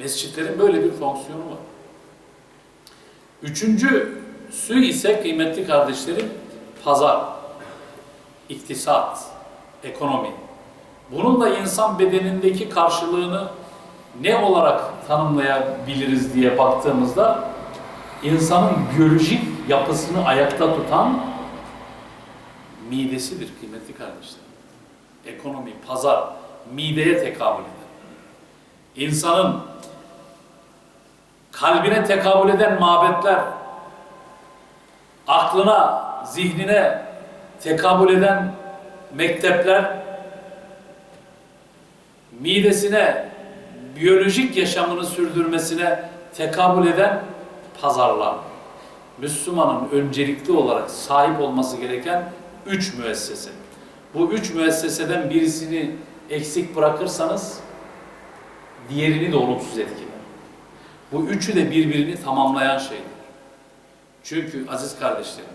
Mescitlerin böyle bir fonksiyonu var. Üçüncüsü ise kıymetli kardeşlerim pazar, iktisat, ekonomi. Bunun da insan bedenindeki karşılığını ne olarak tanımlayabiliriz diye baktığımızda insanın biyolojik yapısını ayakta tutan midesidir kıymetli kardeşlerim. Ekonomi, pazar, mideye tekabül eder. İnsanın kalbine tekabül eden mabetler, aklına, zihnine tekabül eden mektepler, midesine, biyolojik yaşamını sürdürmesine tekabül eden pazarlar. Müslümanın öncelikli olarak sahip olması gereken üç müessese. Bu üç müesseseden birisini eksik bırakırsanız diğerini de olumsuz etkiler. Bu üçü de birbirini tamamlayan şeydir. Çünkü aziz kardeşlerim,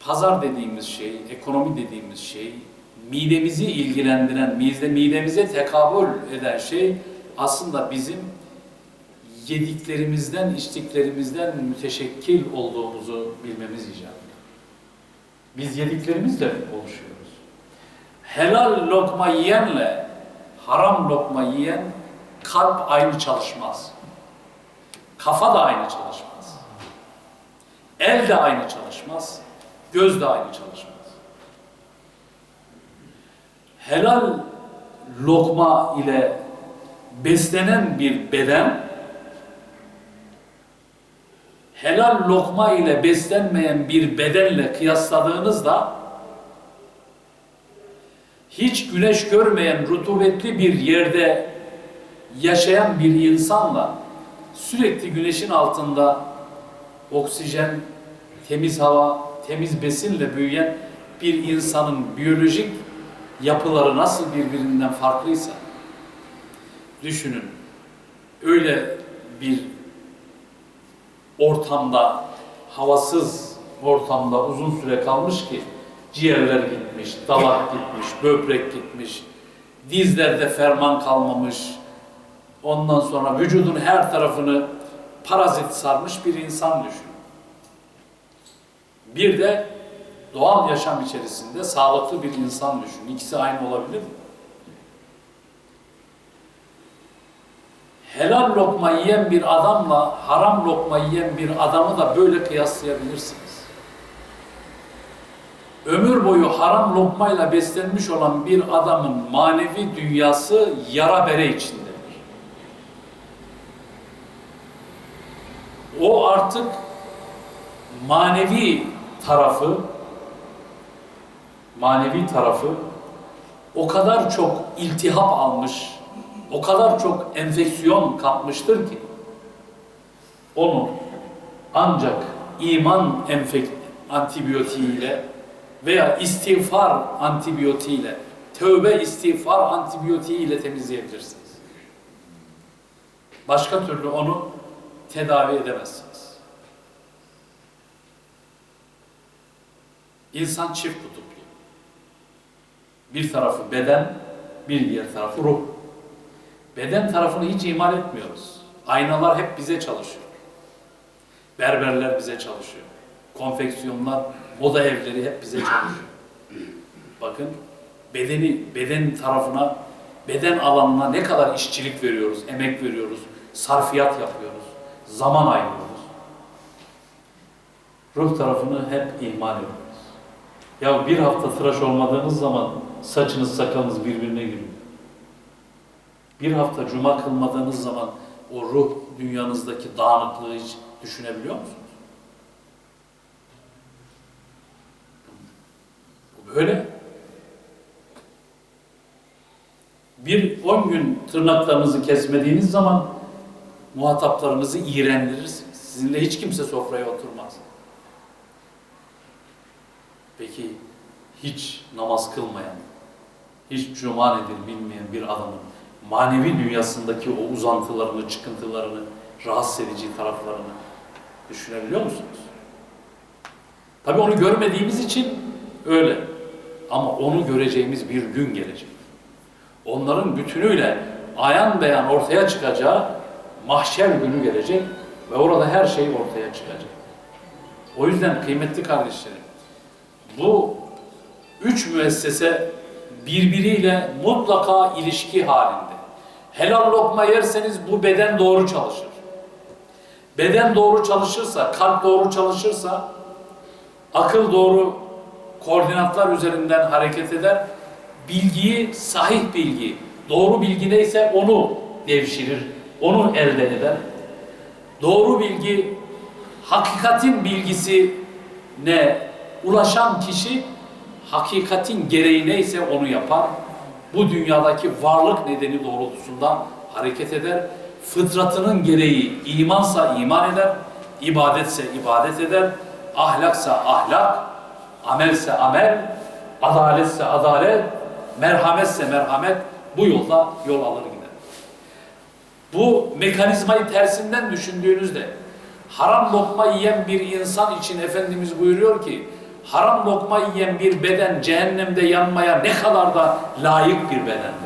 pazar dediğimiz şey, ekonomi dediğimiz şey, midemizi ilgilendiren, mide, midemize tekabül eden şey aslında bizim yediklerimizden, içtiklerimizden müteşekkil olduğumuzu bilmemiz icap. Biz yediklerimizle oluşuyoruz. Helal lokma yiyenle haram lokma yiyen kalp aynı çalışmaz. Kafa da aynı çalışmaz. El de aynı çalışmaz. Göz de aynı çalışmaz. Helal lokma ile beslenen bir beden helal lokma ile beslenmeyen bir bedenle kıyasladığınızda hiç güneş görmeyen rutubetli bir yerde yaşayan bir insanla sürekli güneşin altında oksijen, temiz hava, temiz besinle büyüyen bir insanın biyolojik yapıları nasıl birbirinden farklıysa düşünün öyle bir ortamda havasız ortamda uzun süre kalmış ki ciğerler gitmiş, dalak gitmiş, böbrek gitmiş, dizlerde ferman kalmamış, ondan sonra vücudun her tarafını parazit sarmış bir insan düşün. Bir de doğal yaşam içerisinde sağlıklı bir insan düşün. İkisi aynı olabilir mi? Helal lokma yiyen bir adamla haram lokma yiyen bir adamı da böyle kıyaslayabilirsiniz. Ömür boyu haram lokmayla beslenmiş olan bir adamın manevi dünyası yara bere içindedir. O artık manevi tarafı manevi tarafı o kadar çok iltihap almış, o kadar çok enfeksiyon kapmıştır ki onu ancak iman enfek antibiyotiğiyle veya istiğfar antibiyotiğiyle, tövbe istiğfar antibiyotiğiyle temizleyebilirsiniz. Başka türlü onu tedavi edemezsiniz. İnsan çift kutuplu. Bir tarafı beden, bir diğer tarafı ruh. Beden tarafını hiç ihmal etmiyoruz. Aynalar hep bize çalışıyor. Berberler bize çalışıyor. Konfeksiyonlar, moda evleri hep bize çalışıyor. Bakın bedeni, beden tarafına, beden alanına ne kadar işçilik veriyoruz, emek veriyoruz, sarfiyat yapıyoruz, zaman ayırıyoruz. Ruh tarafını hep ihmal ediyoruz. Ya bir hafta tıraş olmadığınız zaman saçınız sakalınız birbirine giriyor. Bir hafta cuma kılmadığınız zaman o ruh dünyanızdaki dağınıklığı hiç düşünebiliyor musunuz? Bu böyle. Bir on gün tırnaklarınızı kesmediğiniz zaman muhataplarınızı iğrendirirsiniz. Sizinle hiç kimse sofraya oturmaz. Peki hiç namaz kılmayan, hiç cuma nedir bilmeyen bir adamın manevi dünyasındaki o uzantılarını, çıkıntılarını, rahatsız edici taraflarını düşünebiliyor musunuz? Tabii onu görmediğimiz için öyle. Ama onu göreceğimiz bir gün gelecek. Onların bütünüyle ayan beyan ortaya çıkacağı mahşer günü gelecek ve orada her şey ortaya çıkacak. O yüzden kıymetli kardeşlerim, bu üç müessese birbiriyle mutlaka ilişki halinde. Helal lokma yerseniz bu beden doğru çalışır. Beden doğru çalışırsa, kalp doğru çalışırsa, akıl doğru koordinatlar üzerinden hareket eder. Bilgiyi, sahih bilgi, doğru bilgi neyse onu devşirir, onu elde eder. Doğru bilgi, hakikatin bilgisi ne ulaşan kişi hakikatin gereği neyse onu yapar. Bu dünyadaki varlık nedeni doğrultusunda hareket eder. Fıtratının gereği imansa iman eder, ibadetse ibadet eder, ahlaksa ahlak, amelse amel, adaletse adalet, merhametse merhamet bu yolda yol alır. Bu mekanizmayı tersinden düşündüğünüzde haram lokma yiyen bir insan için Efendimiz buyuruyor ki haram lokma yiyen bir beden cehennemde yanmaya ne kadar da layık bir bedendir.